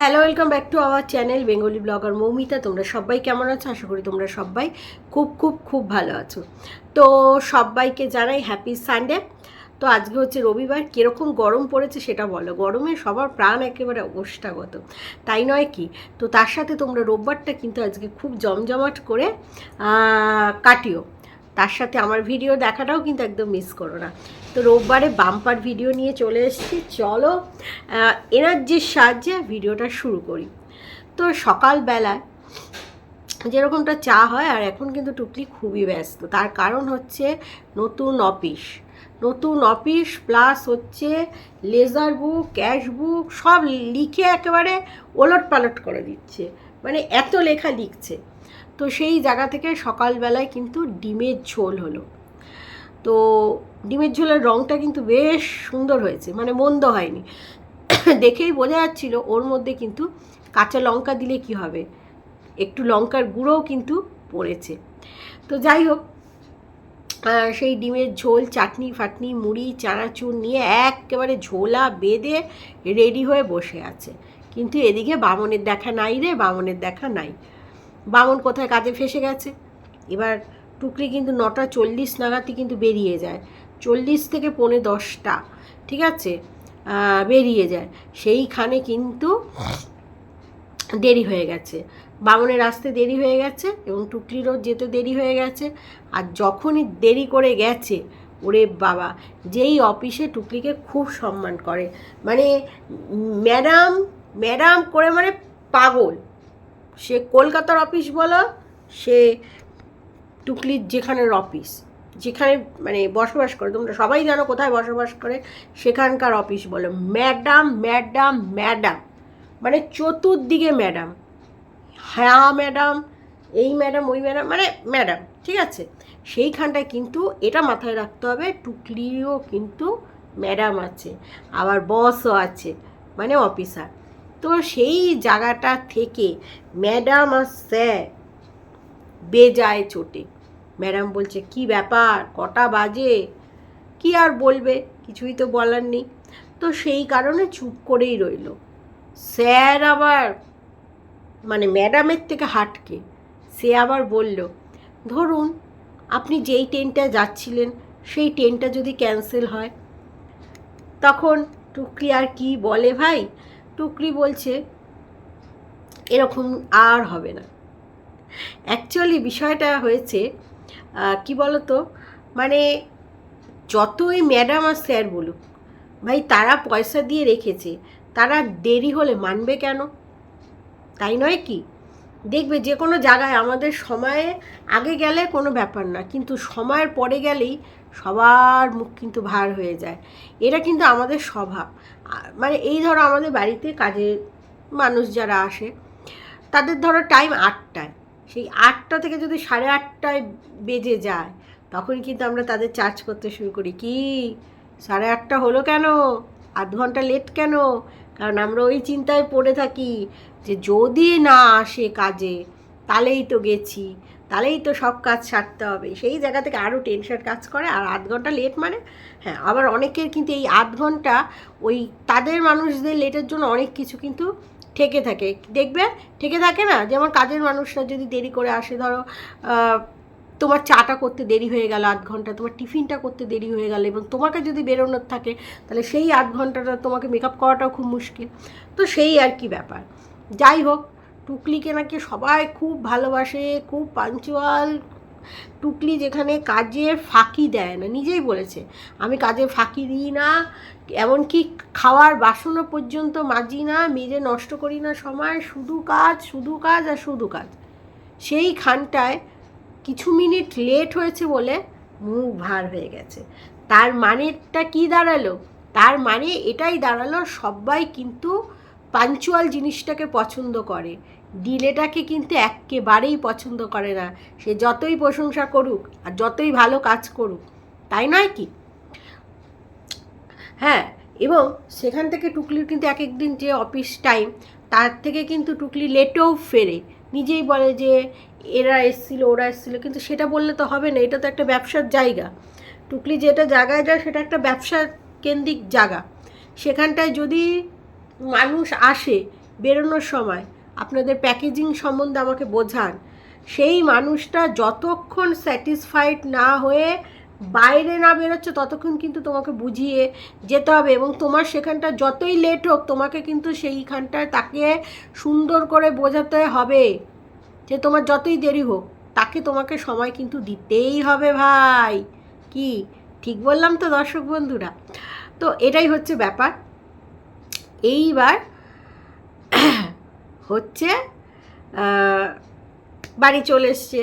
Hello welcome back to our channel Bengali blogger Moumita তোমরা সবাই কেমন আছো? আশা করি তোমরা সবাই খুব খুব খুব ভালো আছো। তো সবাইকে জানাই হ্যাপি সানডে তো আজকে হচ্ছে রবিবার, কীরকম গরম পড়েছে সেটা বলো। গরমে সবার প্রাণ একেবারে অবস্থাগত। তাই নয় কি? তো তার সাথে তোমরা রোববারটা কিন্তু আজকে খুব জমজমাট করে কাটিও। তার সাথে আমার ভিডিও দেখাটাও কিন্তু একদম মিস করো না। তো রোববারে বাম্পার ভিডিও নিয়ে চলে এসেছি। চলো এনার্জির সাহায্যে ভিডিওটা শুরু করি। তো সকালবেলায় যেরকমটা চা হয়, আর এখন কিন্তু টুকলি খুবই ব্যস্ত। তার কারণ হচ্ছে নতুন অফিস নতুন অফিস প্লাস হচ্ছে লেজার বুক ক্যাশ বুক সব লিখে একেবারে ওলট পালট করে দিচ্ছে। মানে এত লেখা লিখছে। তো সেই জায়গা থেকে সকালবেলায় কিন্তু ডিমের ঝোল হলো। তো ডিমের ঝোলের রঙটা কিন্তু বেশ সুন্দর হয়েছে মানে মন্দ হয়নি। দেখেই বোঝা যাচ্ছিল ওর মধ্যে কিন্তু কাঁচা লঙ্কা দিলে কি হবে, একটু লঙ্কার গুঁড়োও কিন্তু পড়েছে। তো যাই হোক সেই ডিমের ঝোল, চাটনি ফাটনি, মুড়ি, চানাচুর নিয়ে একেবারে ঝোলা বেঁধে রেডি হয়ে বসে আছে। কিন্তু এদিকে বামনের দেখা নাই রে, বামনের দেখা নাই। বামন কোথায় কাজে ফেসে গেছে। এবার টুকরি কিন্তু নটা চল্লিশ নাগাদই কিন্তু বেরিয়ে যায়। চল্লিশ থেকে পৌনে দশটা, ঠিক আছে? বেরিয়ে যায়। সেইখানে কিন্তু দেরি হয়ে গেছে। বামনের আসতে দেরি হয়ে গেছে এবং টুকলিরও যেতে দেরি হয়ে গেছে। আর যখনই দেরি করে গেছে, ওরে বাবা, যেই অফিসে টুকলিকে খুব সম্মান করে। মানে ম্যাডাম ম্যাডাম করে মানে পাগল। সে কলকাতার অফিস বলো, সে টুকলির যেখানের অফিস যেখানে মানে বসবাস করে, তোমরা সবাই জানো কোথায় বসবাস করে, সেখানকার অফিস বলো। ম্যাডাম ম্যাডাম ম্যাডাম মানে চতুর্দিকে ম্যাডাম হ্যাঁ ম্যাডাম এই ম্যাডাম ওই ম্যাডাম মানে ম্যাডাম ঠিক আছে? সেইখানটায় কিন্তু এটা মাথায় রাখতে হবে টুকলিও কিন্তু ম্যাডাম আছে, আবার বসও আছে মানে অফিসার তো সেই জায়গাটা থেকে ম্যাডাম আর স্যার বেজায় চোটে। ম্যাডাম বলছে, কি ব্যাপার? কটা বাজে? কি আর বলবে? কিছুই তো বলার নেই। তো সেই কারণে চুপ করেই রইল। স্যার আবার মানে ম্যাডামের থেকে হাটকে, সে আবার বলল, ধরুন, আপনি যেই ট্রেনটা যাচ্ছিলেন, সেই ট্রেনটা যদি ক্যান্সেল হয়, তখন টুকরি আর কি বলে ভাই? টুকরি বলছে, এরকম আর হবে না। অ্যাকচুয়ালি বিষয়টা হয়েছে কি বলতো? মানে যতই ম্যাডাম আর স্যার বলুক, ভাই তারা পয়সা দিয়ে রেখেছে, তারা দেরি হলে মানবে কেন? তাই নয় কি? দেখবে যে কোনো জায়গায় আমাদের সময়ে আগে গেলে কোনো ব্যাপার না, কিন্তু সময়ের পরে গেলেই সবার মুখ কিন্তু ভার হয়ে যায়। এটা কিন্তু আমাদের স্বভাব। মানে এই ধরো আমাদের বাড়িতে কাজের মানুষ যারা আসে, তাদের ধরো টাইম আটটায়। সেই আটটা থেকে যদি সাড়ে আটটায় বেজে যায় তখন কিন্তু আমরা তাদের চার্জ করতে শুরু করি। কি? সাড়ে আটটা হলো কেন? আধ ঘণ্টা লেট কেন? কারণ আমরা ওই চিন্তায় পড়ে থাকি যে যদি না আসে কাজে, তাহলেই তো গেছি, তাহলেই তো সব কাজ সারতে হবে। সেই জায়গা থেকে আরও টেনশন কাজ করে, আর আধ ঘণ্টা লেট মানে? হ্যাঁ আবার অনেকের কিন্তু এই আধ ঘণ্টা ওই তাদের মানুষদের লেটের জন্য অনেক কিছু কিন্তু ঠেকে থাকে। দেখবে ঠেকে থাকে না? যেমন কাজের মানুষরা যদি দেরি করে আসে, ধরো তোমার চাটা করতে দেরি হয়ে গেল আধ ঘণ্টা, তোমার টিফিনটা করতে দেরি হয়ে গেল এবং তোমাকে যদি বেরোনোর থাকে, তাহলে সেই আধ ঘন্টাটা তোমাকে মেকআপ করাটাও খুব মুশকিল। তো সেই আর কি ব্যাপার। যাই হোক, টুকলিকে নাকি সবাই খুব ভালোবাসে, খুব পাঞ্চুয়াল টুকলি যেখানে কাজে ফাঁকি দেয় না, নিজেই বলেছে, আমি কাজে ফাঁকি দিই না, এমনকি খাওয়ার বাসনও পর্যন্ত মাজি না, মেজে নষ্ট করি না সময়, শুধু কাজ শুধু কাজ আর শুধু কাজ। সেইখানটায় কিছু মিনিট লেট হয়েছে বলে মুখ ভার হয়ে গেছে। তার মানেটা কি দাঁড়াল? তার মানে এটাই দাঁড়াল, সবাই কিন্তু পাঞ্চুয়াল জিনিসটাকে পছন্দ করে। ডিলেটাকে কিন্তু একেবারেই পছন্দ করে না। সে যতই প্রশংসা করুক আর যতই ভালো কাজ করুক, তাই নয় কি? হ্যাঁ এবং সেখান থেকে টুকলির কিন্তু এক একদিন যে অফিস টাইম তার থেকে কিন্তু টুকলি লেটেও ফেরে। নিজেই বলে যে এরা এসছিল, ওরা এসছিল, কিন্তু সেটা বললে তো হবে না, এটা তো একটা ব্যবসার জায়গা। টুকলি যেটা জায়গায় যায়, সেটা একটা ব্যবসা কেন্দ্রিক জায়গা। সেখানটায় যদি মানুষ আসে বেরোনোর সময়, আপনাদের প্যাকেজিং সম্বন্ধে আমাকে বোঝান, সেই মানুষটা যতক্ষণ স্যাটিসফাইড না হয়ে বাইরে না বেরোচ্ছ ততক্ষণ কিন্তু তোমাকে বুঝিয়ে যেতে হবে এবং তোমার সেখানটা যতই লেট হোক, তোমাকে কিন্তু সেইখানটায় তাকে সুন্দর করে বোঝাতে হবে যে তোমার যতই দেরি হোক, তাকে তোমাকে সময় কিন্তু দিতেই হবে ভাই। কি? ঠিক বললাম তো দর্শক বন্ধুরা? তো এটাই হচ্ছে ব্যাপার। এইবার হচ্ছে বাড়ি চলে এসছে।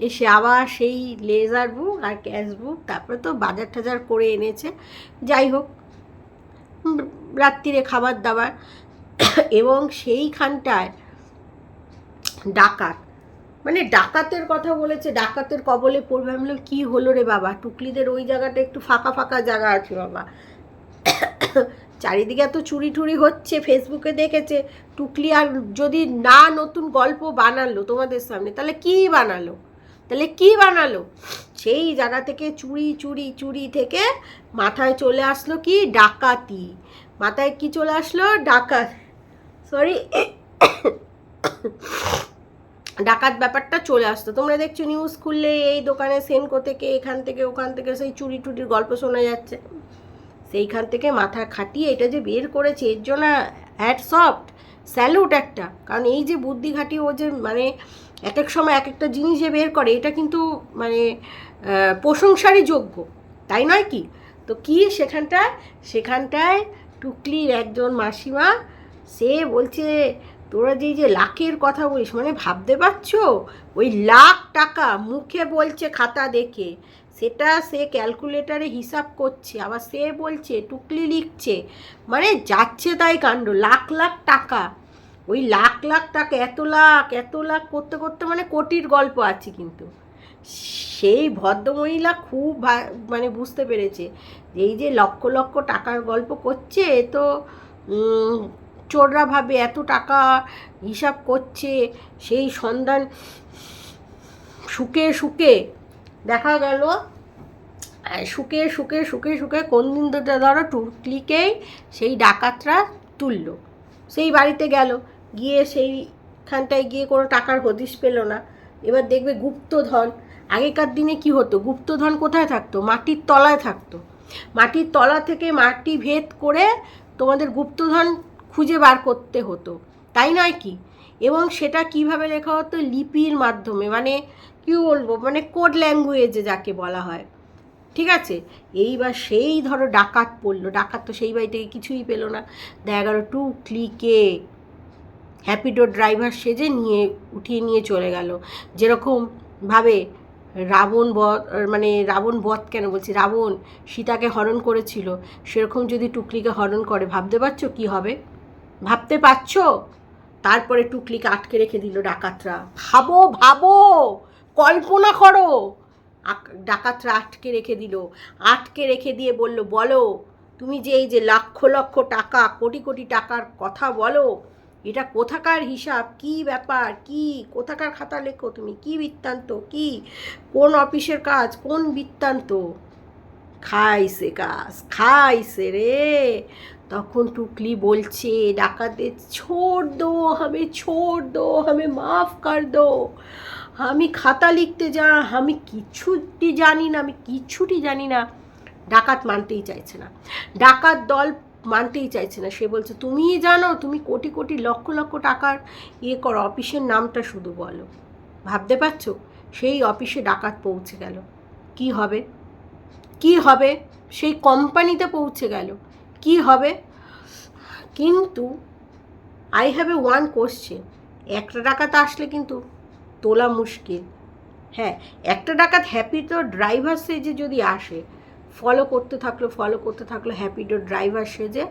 এসে আবার সেই লেজার বুক আর ক্যাশ বুক তারপরে তো বাজার টাজার করে এনেছে। যাই হোক, রাত্রিরে খাবার দাবার। এবং সেইখানটায় ডাকাত মানে ডাকাতের কথা বলেছে, ডাকাতের কবলে পড়বে। আমি কী হলো রে বাবা? টুকলিদের ওই জায়গাটা একটু ফাঁকা ফাঁকা জায়গা আছে বাবা। চারিদিকে এত চুরি টুরি হচ্ছে ফেসবুকে দেখেছে। টুকলি আর যদি না নতুন গল্প বানালো তোমাদের সামনে, তাহলে কি বানালো? তাহলে কি বানালো? সেই জায়গা থেকে চুরি চুরি চুরি থেকে মাথায় চলে আসলো কি? ডাকাতি। মাথায় কি চলে আসলো? ডাকাত। সরি ডাকাত ব্যাপারটা চলে আসতো। তোমরা দেখছ নিউজ খুললে এই দোকানে সেনকো থেকে, এখান থেকে, ওখান থেকে সেই চুরি টুরির গল্প শোনা যাচ্ছে। সেইখান থেকে মাথা খাটিয়ে এটা যে বের করেছে, এর জন্য হ্যাট সফট স্যালুট একটা। কারণ এই যে বুদ্ধি খাটিয়ে ও যে মানে এক এক সময় এক একটা জিনিস যে বের করে, এটা কিন্তু মানে প্রশংসারই যোগ্য, তাই নয় কি? তো কি সেখানটায়? সেখানটায় টুকলির একজন মাসিমা, সে বলছে, তোরা যে যে লাখের কথা বলিস মানে ভাবতে পারছ? ওই লাখ টাকা মুখে বলছে খাতা দেখে, সেটা সে ক্যালকুলেটারে হিসাব করছে, আবার সে বলছে, টুকলি লিখছে মানে যাচ্ছে তাই কাণ্ড, লাখ লাখ টাকা। ওই লাখ লাখ টাকা, এত লাখ এত লাখ করতে করতে মানে কোটির গল্প আছে কিন্তু। সেই ভদ্রমহিলা খুব মানে বুঝতে পেরেছে যে এই যে লক্ষ লক্ষ টাকার গল্প করছে, তো চোররা ভাবে এত টাকা হিসাব করছে, সেই সন্ধান শুকে শুকে দেখা গেল শুকে শুকে শুকে শুকে কোন দিন ধরো টুকলিকেই সেই ডাকাতরা তুললো। সেই বাড়িতে গেল। গিয়ে সেইখানটায় গিয়ে কোনো টাকার হদিশ পেল না। এবার দেখবে গুপ্তধন। আগেকার দিনে কি হতো? গুপ্তধন কোথায় থাকতো? মাটির তলায় থাকতো। মাটির তলা থেকে মাটি ভেদ করে তোমাদের গুপ্তধন খুঁজে বার করতে হতো। তাই নয় কি? এবং সেটা কীভাবে লেখা হতো? লিপির মাধ্যমে। মানে কি বলব? মানে কোড ল্যাঙ্গুয়েজে যাকে বলা হয়। ঠিক আছে? এইবার সেই ধরো ডাকাত পড়ল। ডাকাত তো সেই বাড়ি থেকে কিছুই পেল না। দেখা গেল টু ক্লিকে। হ্যাপিডো ড্রাইভার সেজে নিয়ে, উঠিয়ে নিয়ে চলে গেল। যেরকম ভাবে রাবণ বধ মানে রাবণ বধ কেন বলছি? রাবণ সীতাকে হরণ করেছিল, সেরকম যদি টুকলিকে হরণ করে, ভাবতে পারছ কি হবে? ভাবতে পারছ? তারপরে টুকলিকে আটকে রেখে দিল ডাকাতরা। ভাবো ভাবো! কল্পনা করো! ডাকাতরা আটকে রেখে দিল। আটকে রেখে দিয়ে বলল, বলো, তুমি যে এই যে লক্ষ লক্ষ টাকা, কোটি কোটি টাকার কথা বলো এটা কোথাকার হিসাব? কি ব্যাপার? কি? কোথাকার খাতা লেখো তুমি? কি বৃত্তান্ত? কি? কোন অফিসের কাজ? কোন বৃত্তান্ত? খাইছে কাজ, খাইছে রে। তখন টুকলি বলছে ডাকাতে ছোড় দো আমি ছোড় দো আমি মাফ কর দো। আমি খাতা লিখতে যা, আমি কিচ্ছুটি জানি না, আমি কিচ্ছুটি জানি না। ডাকাত মানতেই চাইছে না। ডাকাত দল মানতেই চাইছে না। সে বলছে, তুমিই জানো, তুমি কোটি কোটি লক্ষ লক্ষ টাকার ইয়ে করো, অফিসের নামটা শুধু বলো। ভাবতে পারছ? সেই অফিসে ডাকাত পৌঁছে গেল। কি হবে? কি হবে? সেই কোম্পানিতে পৌঁছে গেল। কি হবে? কিন্তু I have a one question একটা ডাকাত আসলে কিন্তু তোলা মুশকিল। হ্যাঁ একটা ডাকাত হ্যাপি তো ড্রাইভার সেজে যদি আসে ফলো করতে থাকল ফলো করতে থাকল হ্যাপিডো ড্রাইভার সেজে,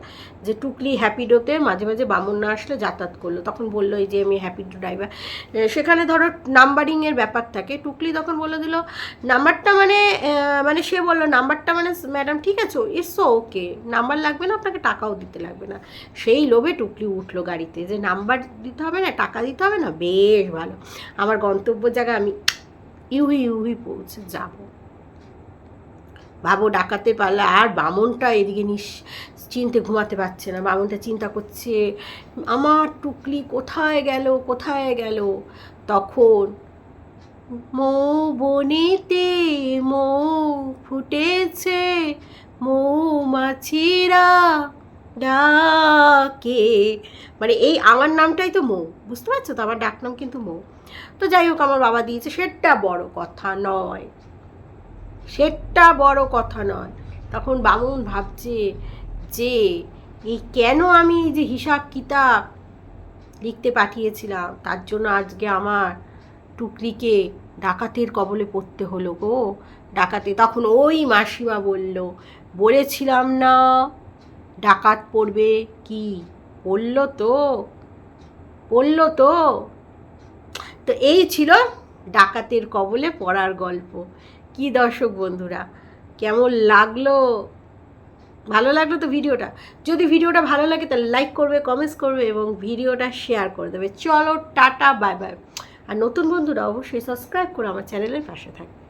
যে টুকলি হ্যাপিডোতে মাঝে মাঝে বামুন না আসলে যাতায়াত করল। তখন বলল, এই যে আমি হ্যাপিডো ড্রাইভার সেখানে ধরো নাম্বারিংয়ের ব্যাপার থাকে। টুকলি তখন বলে দিল নাম্বারটা মানে মানে সে বলল নাম্বারটা মানে ম্যাডাম ঠিক আছে ইটস ওকে নাম্বার লাগবে না, আপনাকে টাকাও দিতে লাগবে না। সেই লোভে টুকলি উঠল গাড়িতে, যে নাম্বার দিতে হবে না, টাকা দিতে হবে না, বেশ ভালো। আমার গন্তব্য জায়গায় আমি ইউহি ইউহি পৌঁছে যাব। ভাবো ডাকাতে পারলে আর বামনটা এদিকে নিস চিনতে ঘুমাতে পারছে না। বামুনটা চিন্তা করছে, আমার টুকলি কোথায় গেল কোথায় গেল? তখন মৌ বনেতে মৌ ফুটেছে মৌমাছিরা ডাকে। মানে এই আমার নামটাই তো মৌ, বুঝতে পারছ তো? আমার ডাক নাম কিন্তু মৌ। তো যাই হোক, আমার বাবা দিয়েছে, সেটা বড় কথা নয়। সেটা বড় কথা নয়। তখন বামুন ভাবছে যে এই কেন আমি যে হিসাব কিতাব লিখতে পাঠিয়েছিলাম? তার জন্য আজকে আমার টুকরিকে ডাকাতের কবলে পড়তে হলো গো। ডাকাতে তখন ওই মাসিমা বলল, বলেছিলাম না ডাকাত পড়বে কি? পড়ল তো পড়ল তো। তো এই ছিল ডাকাতের কবলে পড়ার গল্প। কি দর্শক বন্ধুরা, কেমন লাগল? ভালো লাগল তো ভিডিওটা? যদি ভিডিওটা ভালো লাগে তাহলে লাইক করবে কমেন্টস করবে এবং ভিডিওটা শেয়ার করে দেবে। চলো, টাটা বাই বাই আর নতুন বন্ধুরা অবশ্যই সাবস্ক্রাইব করে আমার চ্যানেলের পাশে থাকবে।